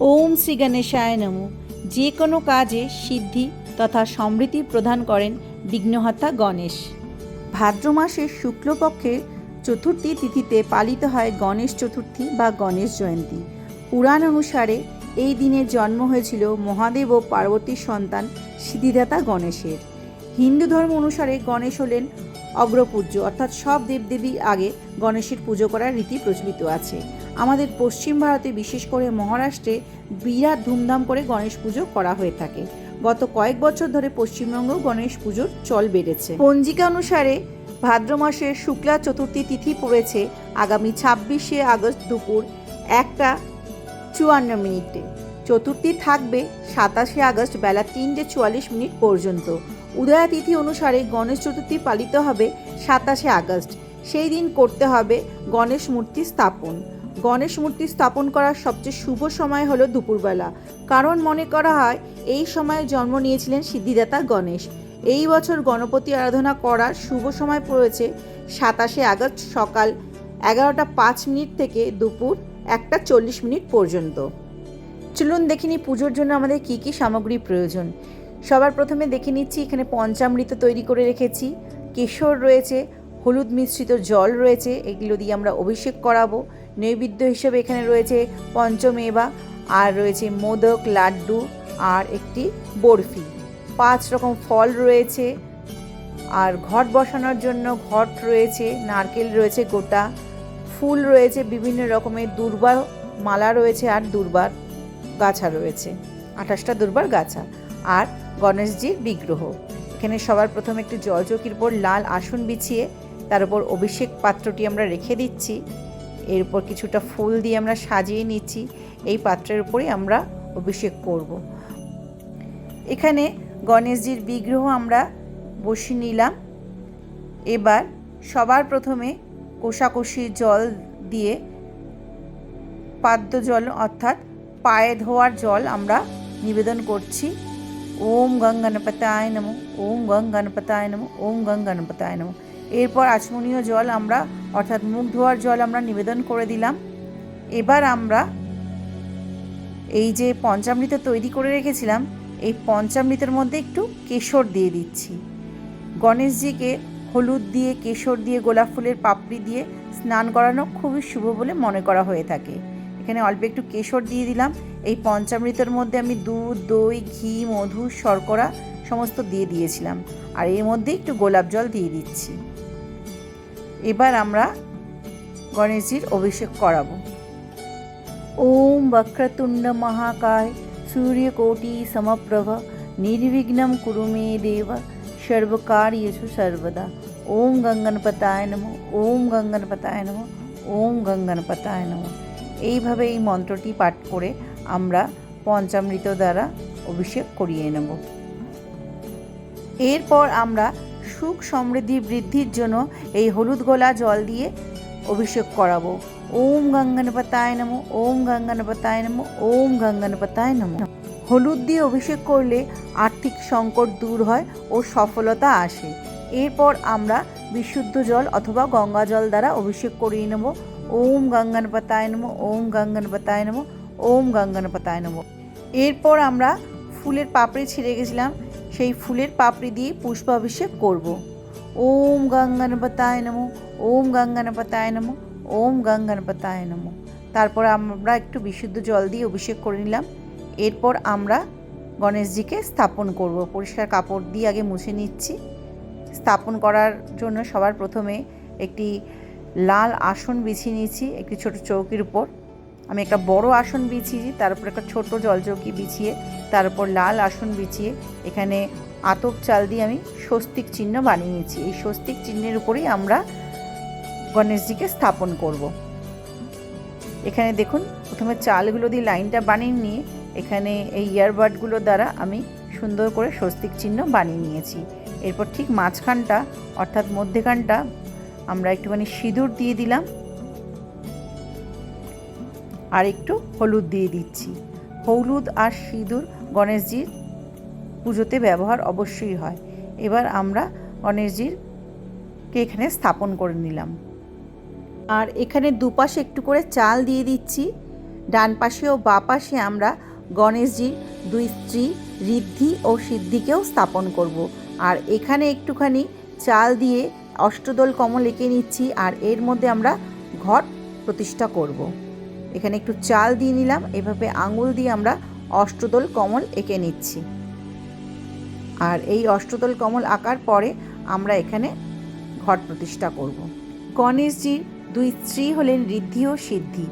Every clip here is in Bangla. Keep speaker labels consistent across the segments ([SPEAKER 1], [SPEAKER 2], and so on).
[SPEAKER 1] ওম শ্রী গণেশায় নমো। যে কোনো কাজে সিদ্ধি তথা সমৃদ্ধি প্রদান করেন বিঘ্নহর্তা গণেশ। ভাদ্র মাসের শুক্লপক্ষের চতুর্থী তিথিতে পালিত হয় গণেশ চতুর্থী বা গণেশ জয়ন্তী। পুরাণ অনুসারে এই দিনে জন্ম হয়েছিল মহাদেব ও পার্বতীর সন্তান সিদ্ধিদাতা গণেশের। হিন্দু ধর্ম অনুসারে গণেশ হলেন অগ্রপূজ্য, অর্থাৎ সব দেবদেবী আগে গণেশের পুজো করার রীতি প্রচলিত আছে। আমাদের পশ্চিম ভারতে বিশেষ করে মহারাষ্ট্রে বিরাট ধুমধাম করে গণেশ পুজো করা হয়ে থাকে। গত কয়েক বছর ধরে পশ্চিমবঙ্গ গণেশ পুজোর চল বেড়েছে। পঞ্জিকা অনুসারে ভাদ্র মাসের শুক্লা চতুর্থী তিথি পড়েছে আগামী ছাব্বিশে আগস্ট দুপুর একটা চুয়ান্ন মিনিটে। চতুর্থী থাকবে সাতাশে আগস্ট বেলা তিনটে চুয়াল্লিশ মিনিট পর্যন্ত। উদয়া তিথি অনুসারে গণেশ চতুর্থী পালিত হবে সাতাশে আগস্ট। সেই দিন করতে হবে গণেশ মূর্তি স্থাপন। গণেশ মূর্তি স্থাপন করার সবচেয়ে শুভ সময় হলো দুপুরবেলা। কারণ মনে করা হয়, এই সময়ে জন্ম নিয়েছিলেন সিদ্ধিদাতা গণেশ। এই বছর গণপতি আরাধনা করার শুভ সময় পড়েছে সাতাশে আগস্ট সকাল এগারোটা পাঁচ মিনিট থেকে দুপুর একটা চল্লিশ মিনিট পর্যন্ত। চলুন দেখিনি পুজোর জন্য আমাদের কী কী সামগ্রী প্রয়োজন। সবার প্রথমে দেখে নিচ্ছি, এখানে পঞ্চামৃত তৈরি করে রেখেছি। কেশর রয়েছে, হলুদ মিশ্রিত জল রয়েছে, এগুলো দিয়ে আমরা অভিষেক করাবো। নৈবেদ্য হিসেবে এখানে রয়েছে পঞ্চমেবা আর রয়েছে মোদক, লাড্ডু, আর একটি বরফি। পাঁচ রকম ফল রয়েছে, আর ঘট বসানোর জন্য ঘট রয়েছে, নারকেল রয়েছে গোটা, ফুল রয়েছে বিভিন্ন রকমের, দুর্বার মালা রয়েছে আর দুর্বার গাছা রয়েছে, আঠাশটা দুর্বার গাছা, আর গণেশজির বিগ্রহ। এখানে সবার প্রথম একটি জলচৌকির উপর লাল আসন বিছিয়ে, তার উপর অভিষেক পাত্রটি আমরা রেখে দিচ্ছি। এর উপর কিছুটা ফুল দিয়ে আমরা সাজিয়ে নিচ্ছি। এই পাত্রের উপরেই আমরা অভিষেক করব। এখানে গণেশজির বিগ্রহ আমরা বসিয়ে নিলাম। এবার সবার প্রথমে কোষাকষি জল দিয়ে পাদ্য জল অর্থাৎ পায়ে ধোয়ার জল আমরা নিবেদন করছি। ওম গং গণপতায় নমো, ওম গং গণপতায় নমো, ওম গং গণপতায় নমো। এরপর আচমনীয় জল আমরা, অর্থাৎ মুখ ধোয়ার জল আমরা নিবেদন করে দিলাম। এবার আমরা এই যে পঞ্চামৃত তৈরি করে রেখেছিলাম, এই পঞ্চামৃতের মধ্যে একটু কেশর দিয়ে দিচ্ছি। গণেশজিকে হলুদ দিয়ে, কেশর দিয়ে, গোলাপ ফুলের পাপড়ি দিয়ে স্নান করানো খুবই শুভ বলে মনে করা হয়ে থাকে। এখানে অল্প একটু কেশর দিয়ে দিলাম। এই পঞ্চামৃতের মধ্যে আমি দুধ, দই, ঘি, মধু, শর্করা সমস্ত দিয়ে দিয়েছিলাম। আর এর মধ্যে একটু গোলাপ জল দিয়ে দিচ্ছি। এবার আমরা গণেশজির অভিষেক করাবো। ওম বক্রতুণ্ড মহাকায় সূর্যকোটি সমপ্রভ, নির্বিঘ্নম কুরু মে দেব, সর্বকার্যেষু সর্বদা। ওম গঙ্গনপতায় নম, ওম গঙ্গনপতায় নম, ওম গঙ্গনপতায় নম। এইভাবে এই মন্ত্রটি পাঠ করে আমরা পঞ্চামৃত দ্বারা অভিষেক করিয়ে নেব। এরপর আমরা সুখ সমৃদ্ধি বৃদ্ধির জন্য এই হলুদ গোলা জল দিয়ে অভিষেক করাবো। ওম গঙ্গনপতায় নম, ওম গঙ্গনপতায় নম, ওম গঙ্গনপতায় নম। হলুদ দিয়ে অভিষেক করলে আর্থিক সংকট দূর হয় ও সফলতা আসে। এরপর আমরা বিশুদ্ধ জল অথবা গঙ্গা জল দ্বারা অভিষেক করিয়ে নেব। ওম গঙ্গনপতায় নম, ওম গঙ্গনপতায় নম, ওম গঙ্গনপতায় নম। এরপর আমরা ফুলের পাপড়ি ছিঁড়ে গেছিলাম। সেই ফুলের পাপড়ি দিয়ে পুষ্পাভিষেক করব। ওম গঙ্গনপতায় নম, ওম গঙ্গনপতায় নম, ওম গঙ্গনপতায় নম। তারপর আমরা একটু বিশুদ্ধ জল দিয়ে অভিষেক করে নিলাম। এরপর আমরা গণেশজিকে স্থাপন করব। পরিষ্কার কাপড় দিয়ে আগে মুছে নিচ্ছি। স্থাপন করার জন্য সবার প্রথমে একটি লাল আসন বিছিয়ে নিয়েছি, একটি ছোট চৌকির উপর। আমি একটা বড় আসন বিছিয়েছি তার উপর একটা ছোট জলচৌকি বিছিয়ে, তার উপর লাল আসন বিছিয়ে, এখানে আতপ চাল দিয়ে আমি স্বস্তিক চিহ্ন বানিয়ে নিয়েছি। এই স্বস্তিক চিহ্নের উপরেই আমরা গণেশজিকে স্থাপন করব। এখানে দেখুন, প্রথমে চালগুলো দিয়ে লাইনটা বানিয়ে নিয়ে, এখানে এই ইয়ারবাডগুলো দ্বারা আমি সুন্দর করে স্বস্তিক চিহ্ন বানিয়ে নিয়েছি। এরপর ঠিক মাঝখানটা, অর্থাৎ মধ্যেখানটা, আমরা একটুখানি সিঁদুর দিয়ে দিলাম। আর একটু হলুদ দিয়ে দিচ্ছি হলুদ আর সিঁদুর গণেশজির পুজোতে ব্যবহার অবশ্যই হয় এবার আমরা গণেশজিরকে এখানে স্থাপন করে নিলাম আর এখানে দুপাশে একটু করে চাল দিয়ে দিচ্ছি ডান পাশে ও বা পাশে আমরা গণেশজির দুই স্ত্রী ঋদ্ধি ও সিদ্ধিকেও স্থাপন করব। আর এখানে একটুখানি চাল দিয়ে অষ্টদল কমল এঁকে নিচ্ছি আর এর মধ্যে আমরা ঘট প্রতিষ্ঠা করব। এখানে একটু চাল দিয়ে নিলাম। এভাবে আঙুল দিয়ে আমরা অষ্টদল কমল এঁকে নিচ্ছি। আর এই অষ্টদল কমল আঁকার পরে আমরা এখানে ঘট প্রতিষ্ঠা করব। গণেশজির দুই স্ত্রী হলেন ঋদ্ধি ও সিদ্ধি।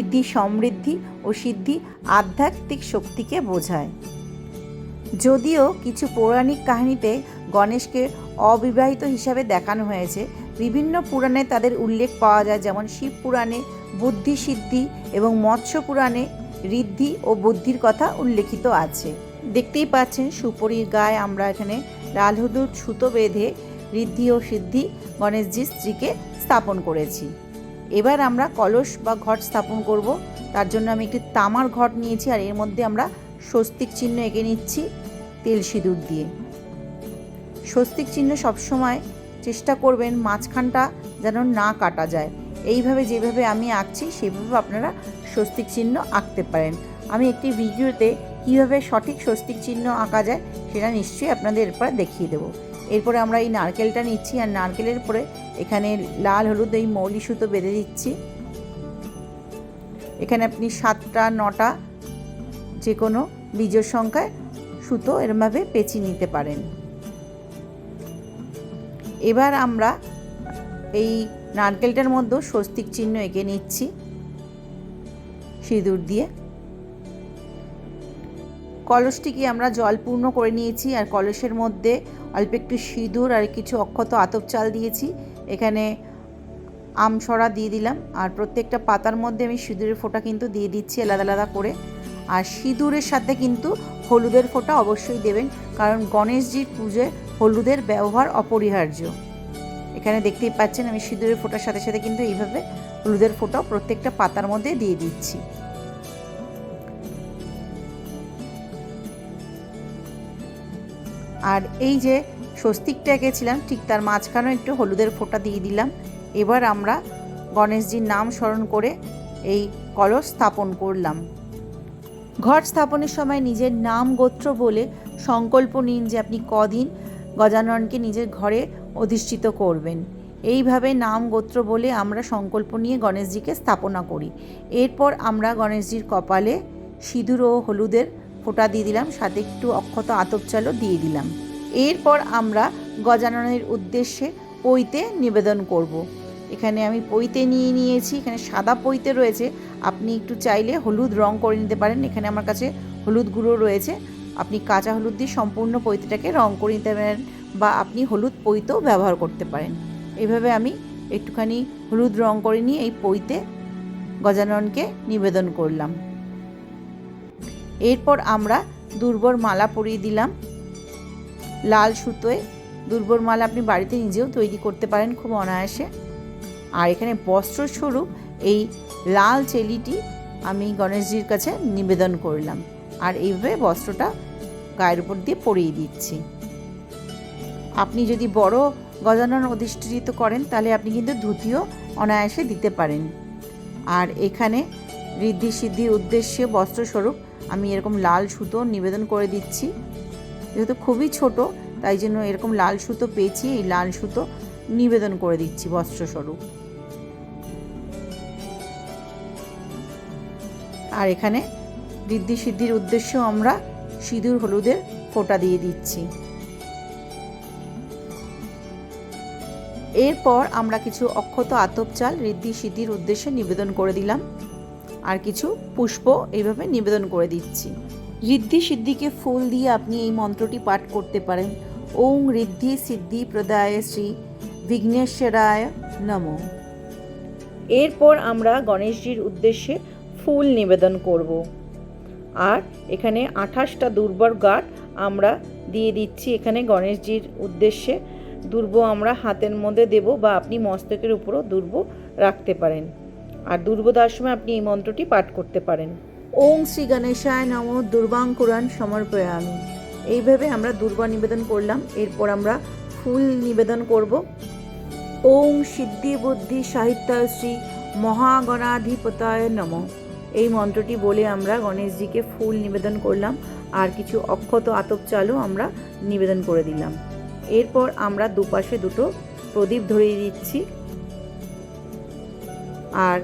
[SPEAKER 1] ঋদ্ধি সমৃদ্ধি ও সিদ্ধি আধ্যাত্মিক শক্তিকে বোঝায়। যদিও কিছু পৌরাণিক কাহিনীতে গণেশকে অবিবাহিত হিসাবে দেখানো হয়েছে বিভিন্ন পুরাণে তাদের উল্লেখ পাওয়া যায়, যেমন শিব পুরাণে বুদ্ধি সিদ্ধি এবং মৎস্য পুরাণে ঋদ্ধি ও বুদ্ধির কথা উল্লেখিত আছে। দেখতেই পাচ্ছেন সুপরির গায়ে আমরা এখানে লাল হলুদ সুতো বেঁধে ঋদ্ধি ও সিদ্ধি গণেশজির স্ত্রীকে স্থাপন করেছি। এবার আমরা কলস বা ঘট স্থাপন করব, তার জন্য আমি একটি তামার ঘট নিয়েছি আর এর মধ্যে আমরা স্বস্তিক চিহ্ন এঁকে নিচ্ছি তেল সিঁদুর দিয়ে। স্বস্তিক চিহ্ন সবসময় চেষ্টা করবেন মাঝখানটা যেন না কাটা যায়। এইভাবে যেভাবে আমি আঁকছি, সেভাবে আপনারা স্বস্তিক চিহ্ন আঁকতে পারেন। আমি একটি ভিডিওতে কীভাবে সঠিক স্বস্তিক চিহ্ন আঁকা যায়, সেটা নিশ্চয়ই আপনাদের এরপরে দেখিয়ে দেবো। এরপরে আমরা এই নারকেলটা নিচ্ছি, আর নারকেলের পরে এখানে লাল হলুদ এই মৌলি সুতো বেঁধে দিচ্ছি। এখানে আপনি সাতটা, নটা যে কোনো বীজের সংখ্যায় সুতো এরমভাবে পেঁচিয়ে নিতে পারেন। এবার আমরা এই নারকেলটার মধ্যে স্বস্তিক চিহ্ন এঁকে নিচ্ছি সিঁদুর দিয়ে। কলসটিকে আমরা জলপূর্ণ করে নিয়েছি আর কলসের মধ্যে অল্প একটু সিঁদুর আর কিছু অক্ষত আতপ চাল দিয়েছি। এখানে আমসরা দিয়ে দিলাম আর প্রত্যেকটা পাতার মধ্যে আমি সিঁদুরের ফোঁটা কিন্তু দিয়ে দিচ্ছি আলাদা আলাদা করে। আর সিঁদুরের সাথে কিন্তু হলুদের ফোঁটা অবশ্যই দেবেন, কারণ গণেশজির পুজোয় হলুদের ব্যবহার অপরিহার্য। এখানে দেখতেই পাচ্ছেন আমি সিঁদুরের ফোঁটার সাথে সাথে কিন্তু এইভাবে হলুদের ফোঁটাও প্রত্যেকটা পাতার মধ্যে দিয়ে দিচ্ছি। আর এই যে স্বস্তিকটা এঁকেছিলাম ঠিক তার মাঝখানেও একটু হলুদের ফোঁটা দিয়ে দিলাম। এবার আমরা গণেশজির নাম স্মরণ করে এই কলস স্থাপন করলাম। ঘর স্থাপনের সময় নিজের নাম গোত্র বলে সংকল্প নিন যে আপনি কদিন গজাননকে নিজের ঘরে অধিষ্ঠিত করবেন। এইভাবে নাম গোত্র বলে আমরা সংকল্প নিয়ে গণেশজিকে স্থাপনা করি। এরপর আমরা গণেশজির কপালে সিঁদুর ও হলুদের ফোঁটা দিয়ে দিলাম, সাথে একটু অক্ষত আতপ চালও দিয়ে দিলাম। এরপর আমরা গজাননের উদ্দেশ্যে পইতে নিবেদন করব। এখানে আমি পইতে নিয়ে নিয়েছি, এখানে সাদা পইতে রয়েছে। আপনি একটু চাইলে হলুদ রং করে নিতে পারেন। এখানে আমার কাছে হলুদ গুঁড়ো রয়েছে। আপনি কাঁচা হলুদ দিয়ে সম্পূর্ণ পৈতেটাকে রং করে নিতে পারেন বা আপনি হলুদ পৈতেও ব্যবহার করতে পারেন। এইভাবে আমি একটুখানি হলুদ রং করে নিয়ে এই পৈতে গজাননকে নিবেদন করলাম। এরপর আমরা দুর্বর মালা পরিয়ে দিলাম। লাল সুতোয় দুর্বর মালা আপনি বাড়িতে নিজেও তৈরি করতে পারেন খুব অনায়াসে। আর এখানে বস্ত্রস্বরূপ এই লাল চেলিটি আমি গণেশজির কাছে নিবেদন করলাম। আর এইভাবে বস্ত্রটা গায়ের উপর দিয়ে পরিয়ে দিচ্ছি। আপনি যদি বড় গজানন অধিষ্ঠিত করেন, তাহলে আপনি কিন্তু ধুতিও অনায়াসে দিতে পারেন। আর এখানে ঋদ্ধি সিদ্ধির উদ্দেশ্যে বস্ত্রস্বরূপ আমি এরকম লাল সুতো নিবেদন করে দিচ্ছি। যেহেতু খুবই ছোট, তাই জন্য এরকম লাল সুতো পেয়েছি, এই লাল সুতো নিবেদন করে দিচ্ছি বস্ত্রস্বরূপ। আর এখানে ঋদ্ধি সিদ্ধির উদ্দেশ্যেও আমরা সিঁদুর হলুদের ফোঁটা দিয়ে দিচ্ছি। এরপর আমরা কিছু অক্ষত আতপ চাল ঋদ্ধি সিদ্ধির উদ্দেশ্যে নিবেদন করে দিলাম। আর কিছু পুষ্প এইভাবে নিবেদন করে দিচ্ছি। ঋদ্ধি সিদ্ধিকে ফুল দিয়ে আপনি এই মন্ত্রটি পাঠ করতে পারেন। ওং ঋদ্ধি সিদ্ধি প্রদায় শ্রী বিঘ্নেশ্বরায় নম। এরপর আমরা গণেশজির উদ্দেশ্যে ফুল নিবেদন করব। আর এখানে আঠাশটা দুর্বর গাঠ আমরা দিয়ে দিচ্ছি এখানে গণেশজির উদ্দেশ্যে। দুর্ব আমরা হাতের মধ্যে দেব বা আপনি মস্তকের উপরও দুর্ব রাখতে পারেন। আর দুর্ব দেওয়ার সময় আপনি এই মন্ত্রটি পাঠ করতে পারেন। ওং শ্রী গণেশায় নম দুর্বাঙ্কুরান সমর্পয়ামি। এইভাবে আমরা দুর্বা নিবেদন করলাম, এরপর আমরা ফুল নিবেদন করব। ওং সিদ্ধি বুদ্ধি সাহিত্য শ্রী মহাগণাধিপতায় নম। এই মন্ত্রটি বলে আমরা গণেশজিকে ফুল নিবেদন করলাম, আর কিছু অক্ষত আতপ চালও আমরা নিবেদন করে দিলাম। এরপর আমরা দুপাশে দুটো প্রদীপ ধরিয়ে দিচ্ছি। আর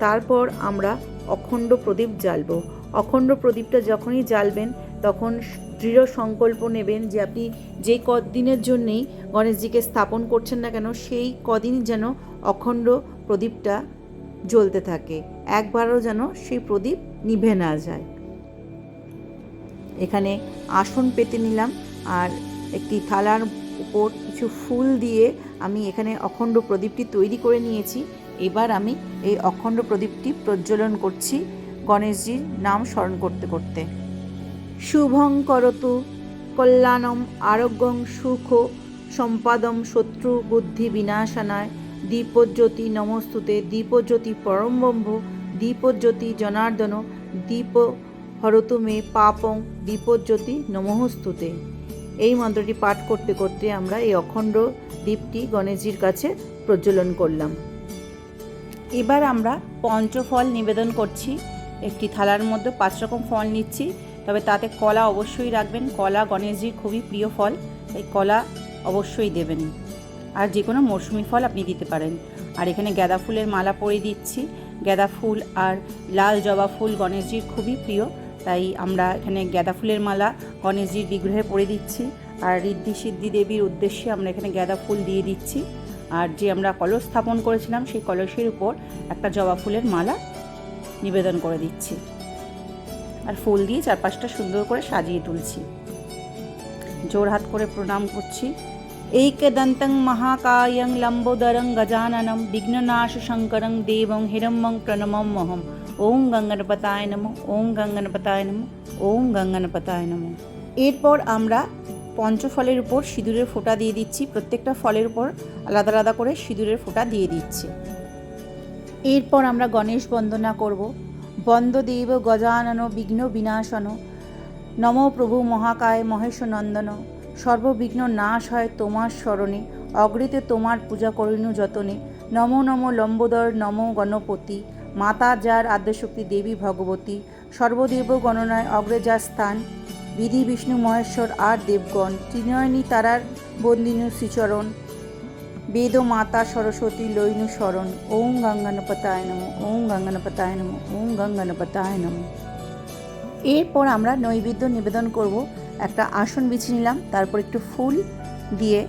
[SPEAKER 1] তারপর আমরা অখণ্ড প্রদীপ জ্বালবো। অখণ্ড প্রদীপটা যখনই জ্বালবেন, তখন দৃঢ় সংকল্প নেবেন যে আপনি যে কদিনের জন্যেই গণেশজিকে স্থাপন করছেন না কেন, সেই কদিন যেন অখণ্ড প্রদীপটা জ্বলতে থাকে। একবারও যেন সেই প্রদীপ নিভে না যায়। এখানে আসন পেতে নিলাম আর একটি থালার উপর কিছু ফুল দিয়ে আমি এখানে অখণ্ড প্রদীপটি তৈরি করে নিয়েছি। এবার আমি এই অখণ্ড প্রদীপটি প্রজ্বলন করছি গণেশজির নাম স্মরণ করতে করতে। শুভং করতু, কল্যাণম আরোগ্যং সুখ, সম্পাদম শত্রু বুদ্ধি বিনাশানায়। দীপজ্যোতি নমস্তুতে, দীপজ্যোতি পরমবম্ভ দীপজ্যোতি জনার্দন, দীপ হরতু মে পাপং, দীপজ্যোতি নমস্তুতে। এই মন্ত্রটি পাঠ করতে করতে আমরা এই অখণ্ড দ্বীপটি গণেশজির কাছে প্রজ্বলন করলাম। এবার আমরা পঞ্চফল নিবেদন করছি। একটি থালার মধ্যে পাঁচ রকম ফল নিচ্ছি, তবে তাতে কলা অবশ্যই রাখবেন। কলা গণেশজির খুবই প্রিয় ফল, তাই কলা অবশ্যই দেবেন। আর যে কোনো মরশুমি ফল আপনি দিতে পারেন। আর এখানে গাঁদা ফুলের মালা পরে দিচ্ছি। গাঁদা ফুল আর লাল জবা ফুল গণেশজির খুবই প্রিয়। তাই আমরা এখানে গাঁদা ফুলের মালা গণেশজির বিগ্রহে পরে দিচ্ছি। আর ঋদ্ধি সিদ্ধি দেবীর উদ্দেশ্যে আমরা এখানে গাঁদা ফুল দিয়ে দিচ্ছি। আর যে আমরা কলস স্থাপন করেছিলাম, সেই কলসের উপর একটা জবা ফুলের মালা নিবেদন করে দিচ্ছি। আর ফুল দিয়ে চারপাশটা সুন্দর করে সাজিয়ে তুলছি। জোর হাত করে প্রণাম করছি। লম্বোদরং গজাননম বিঘ্ননাশ শঙ্করং দেবং হিরম্বং প্রণমম মহম ওম গঙ্গনপতায় নম ওম গঙ্গনপতায় নম ওম গঙ্গনপতায় নম এরপর আমরা পঞ্চফলের উপর সিঁদুরের ফোঁটা দিয়ে দিচ্ছি। প্রত্যেকটা ফলের উপর আলাদা আলাদা করে সিঁদুরের ফোঁটা দিয়ে দিচ্ছি। এরপর আমরা গণেশ বন্দনা করব। বন্দদেব গজানন বিঘ্ন বিনাশন। নম প্রভু মহাকায় মহেশ নন্দন সর্ববিঘ্ন নাশ হয় তোমার স্মরণে। অগ্রিতে তোমার পূজা করিনু যতনে। নম নম লম্বোদর, নম গণপতি। মাতা যার আদ্যশক্তি দেবী ভগবতী। সর্বদেব গণনায় অগ্রে যার স্থান। বিধি বিষ্ণু মহেশ্বর আর দেবগণ। ত্রিনয়নী তারার বন্দিনু শ্রীচরণ। বেদ মাতা সরস্বতী লৈনু শরণ। ওম গঙ্গানপতায় নম, ওম গঙ্গানপতায় নম, ওম গঙ্গানপতায় নম। এরপর আমরা নৈবেদ্য নিবেদন করব। একটা আসন বিছিয়ে নিলাম, তারপর একটু ফুল দিয়ে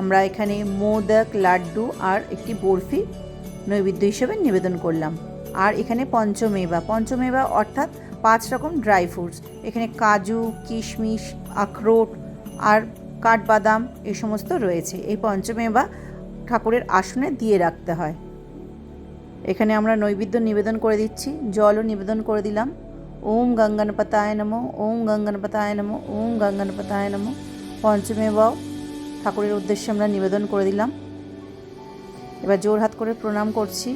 [SPEAKER 1] আমরা এখানে মোদক, লাড্ডু আর একটি বরফি নৈবেদ্য হিসেবে নিবেদন করলাম। আর এখানে পঞ্চমেবা পঞ্চমেবা অর্থাৎ পাঁচ রকম ড্রাই ফ্রুটস। এখানে কাজু, কিশমিশ, আখরোট আর কাঠবাদাম এই সমস্ত রয়েছে। এই পঞ্চমেবা ঠাকুরের আসনে দিয়ে রাখতে হয়। এখানে আমরা নৈবেদ্য নিবেদন করে দিচ্ছি, জলও নিবেদন করে দিলাম। ওম গঙ্গনপতায় নম ওম গঙ্গনপতায় নম ওম গঙ্গনপতায় নম পঞ্চমেবাও ঠাকুরের উদ্দেশ্যে আমরা নিবেদন করে দিলাম এবার জোর হাত করে প্রণাম করছি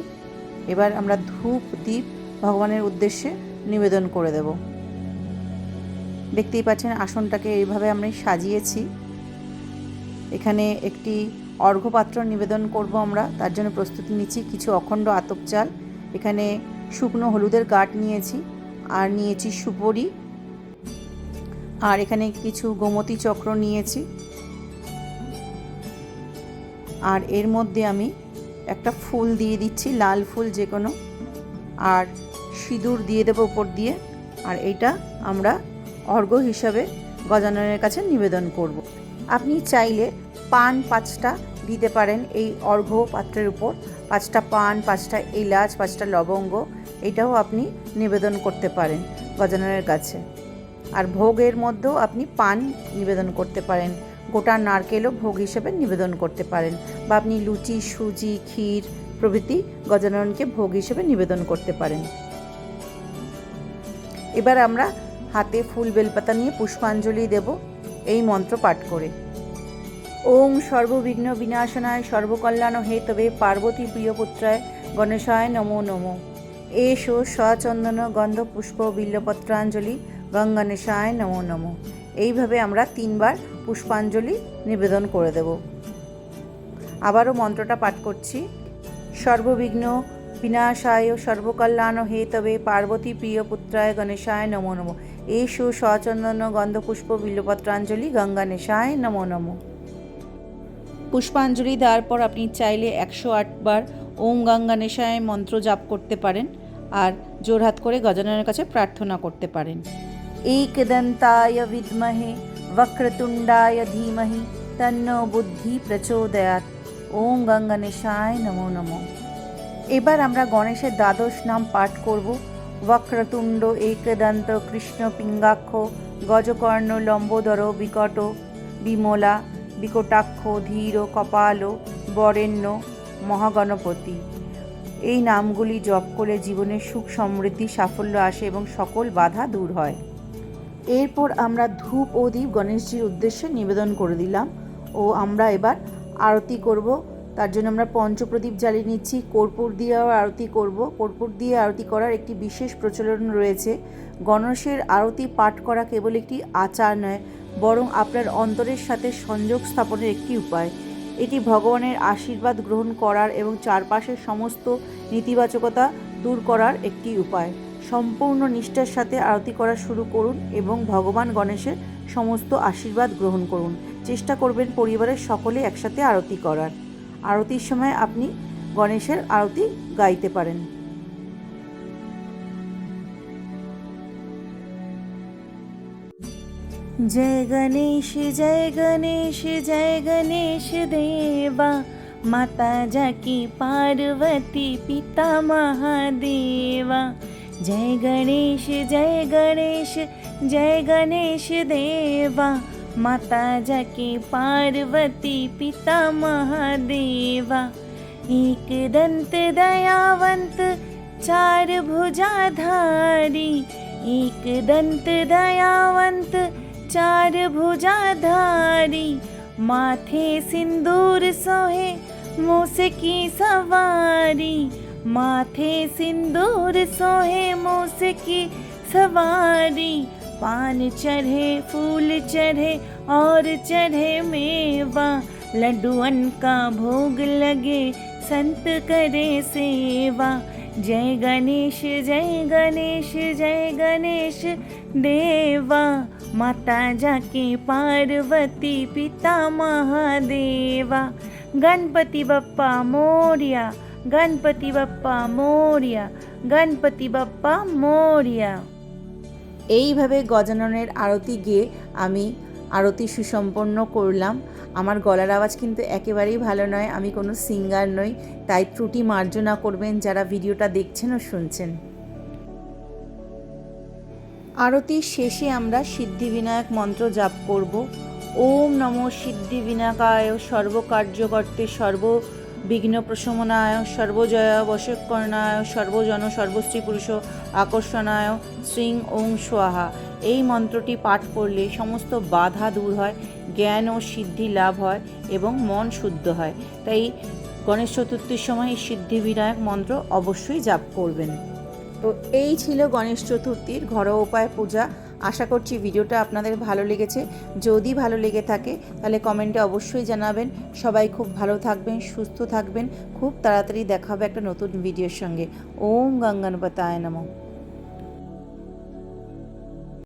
[SPEAKER 1] এবার আমরা ধূপ দ্বীপ ভগবানের উদ্দেশ্যে নিবেদন করে দেব দেখতেই পাচ্ছেন আসনটাকে এইভাবে আমরা সাজিয়েছি। এখানে একটি অর্ঘ্যপাত্র নিবেদন করব আমরা। তার জন্য প্রস্তুতি নিচ্ছি। কিছু অখণ্ড আতপ চাল। এখানে শুকনো হলুদের গাঁট নিয়েছি। আর নিয়েছি সুপরি। আর এখানে কিছু গোমতী চক্র নিয়েছি। আর এর মধ্যে আমি একটা ফুল দিয়ে দিচ্ছি, লাল ফুল যে কোনো আর সিঁদুর দিয়ে দেবো উপর দিয়ে। আর এটা আমরা অর্ঘ্য হিসাবে গজাননের কাছে নিবেদন করব। আপনি চাইলে পান পাঁচটা দিতে পারেন এই অর্ঘ্য পাত্রের উপর। পাঁচটা পান, পাঁচটা এলাচ, পাঁচটা লবঙ্গ, এটাও আপনি নিবেদন করতে পারেন গজাননের কাছে। আর ভোগের মধ্যেও আপনি পান নিবেদন করতে পারেন। গোটা নারকেলও ভোগ হিসেবে নিবেদন করতে পারেন। বা আপনি লুচি, সুজি, ক্ষীর প্রভৃতি গজাননকে ভোগ হিসেবে নিবেদন করতে পারেন। এবার আমরা হাতে ফুল বেলপাতা নিয়ে পুষ্পাঞ্জলি দেব। এই মন্ত্র পাঠ করে। ওম সর্ববিঘ্ন বিনাশনায় সর্বকল্যাণ হেতবে পার্বতী প্রিয়পুত্রায় গণেশায় নমো নমো। এসো সচন্দন গন্ধ পুষ্প বিল্লপত্রাঞ্জলি গঙ্গণেশায় নমো নমো। এইভাবে আমরা তিনবার পুষ্পাঞ্জলি নিবেদন করে দেব। আবারও মন্ত্রটা পাঠ করছি। সর্ববিঘ্ন বিনাশায় সর্বকল্যাণ হেতবে পার্বতী প্রিয় পুত্রায় গণেশায় নমো নমো। এসো সচন্দন গন্ধপুষ্প বিল্লপত্রাঞ্জলি গঙ্গানেশায় নমো নমো। পুষ্পাঞ্জলি দেওয়ার পর আপনি চাইলে একশো আটবার ওম গঙ্গা নেশায় মন্ত্র জাপ করতে পারেন আর জোরহাত করে গজাননের কাছে প্রার্থনা করতে পারেন। এই কেদন্তায় বিদমহে, বক্রতুণ্ডায় ধীমহি, তন্ন বুদ্ধি প্রচোদয়াত। ওম গঙ্গা নেশায় নমো নমো। এবার আমরা গণেশের দ্বাদশ নাম পাঠ করব। বক্রতুণ্ড একদন্ত কৃষ্ণ পিঙ্গাক্ষ গজকর্ণ, লম্বোদর, বিকট, বিমলা বিকটাক্ষ, ধীর, কপাল, বরেণ্য, মহাগণপতি। এই নামগুলি জপ করে জীবনের সুখ, সমৃদ্ধি, সাফল্য আসে এবং সকল বাধা দূর হয়। এরপর আমরা ধূপ ও দীপ গণেশজির উদ্দেশ্যে নিবেদন করে দিলাম ও আমরা এবার আরতি করব। তার জন্য আমরা পঞ্চপ্রদীপ জ্বালিয়ে নিচ্ছি। কর্পূর দিয়েও আরতি করব। কর্পূর দিয়ে আরতি করার একটি বিশেষ প্রচলন রয়েছে। গণেশের আরতি পাঠ করা কেবল একটি আচার নয় বরং আপনার অন্তরের সাথে সংযোগ স্থাপনের একটি উপায়। এটি ভগবানের আশীর্বাদ গ্রহণ করার এবং চারপাশের সমস্ত নেতিবাচকতা দূর করার একটি উপায়। সম্পূর্ণ নিষ্ঠার সাথে আরতি করা শুরু করুন এবং ভগবান গণেশের সমস্ত আশীর্বাদ গ্রহণ করুন। চেষ্টা করবেন পরিবারের সকলে একসাথে আরতি করার। আরতির সময় আপনি গণেশের আরতি গাইতে পারেন। जय गणेश जय गणेश जय गणेश देवा। माता जाकी पार्वती पिता महादेवा। जय गणेश जय गणेश जय गणेश देवा। माता जाकी पार्वती पिता महादेवा। एक दंत दयावंत चार भुजाधारी। एक दंत दयावंत चार भुजाधारी, माथे सिंदूर सोहे मूस की सवारी। माथे सिंदूर सोहे मूस की सवारी। पान चढ़े, फूल चढ़े और चढ़े मेवा। लड्डुअन का भोग लगे, संत करे सेवा। जय गणेश जय गणेश जय गणेश देवा। माता जाके पार्वती पिता महादेवा गणपति बप्पा मोरिया गणपति बप्पा मोरिया গণপতি বাপ্পা মোরিয়া এইভাবে গজাননের আরতি গিয়ে আমি আরতি সুসম্পন্ন করলাম আমার গলার আওয়াজ কিন্তু একেবারেই ভালো নয় আমি কোনো সিঙ্গার নই তাই ত্রুটি মার্জনা করবেন যারা ভিডিওটা দেখছেন ও শুনছেন আরতির শেষে আমরা সিদ্ধিবিনায়ক মন্ত্র জাপ করব। ওম নম সিদ্ধিবিনায়কায় সর্বকার্যকর্তে সর্ব বিঘ্ন প্রশমনায় সর্বজয় বশকর্ণায় সর্বজন সর্বশ্রী পুরুষ আকর্ষণায় শ্রীং ওং সোয়াহা এই মন্ত্রটি পাঠ করলে সমস্ত বাধা দূর হয়, জ্ঞান ও সিদ্ধি লাভ হয় এবং মন শুদ্ধ হয়। তাই গণেশ চতুর্থীর সময় এই সিদ্ধিবিনায়ক মন্ত্র অবশ্যই জাপ করবেন। তো এই ছিল গণেশ চতুর্থীর ঘরোয়া উপায় পূজা। আশা করছি ভিডিওটা আপনাদের ভালো লেগেছে। যদি ভালো লেগে থাকে, তাহলে কমেন্টে অবশ্যই জানাবেন। সবাই খুব ভালো থাকবেন, সুস্থ থাকবেন। খুব তাড়াতাড়ি দেখাবে একটা নতুন ভিডিওর সঙ্গে। ওম গঙ্গানপতায় নমঃ।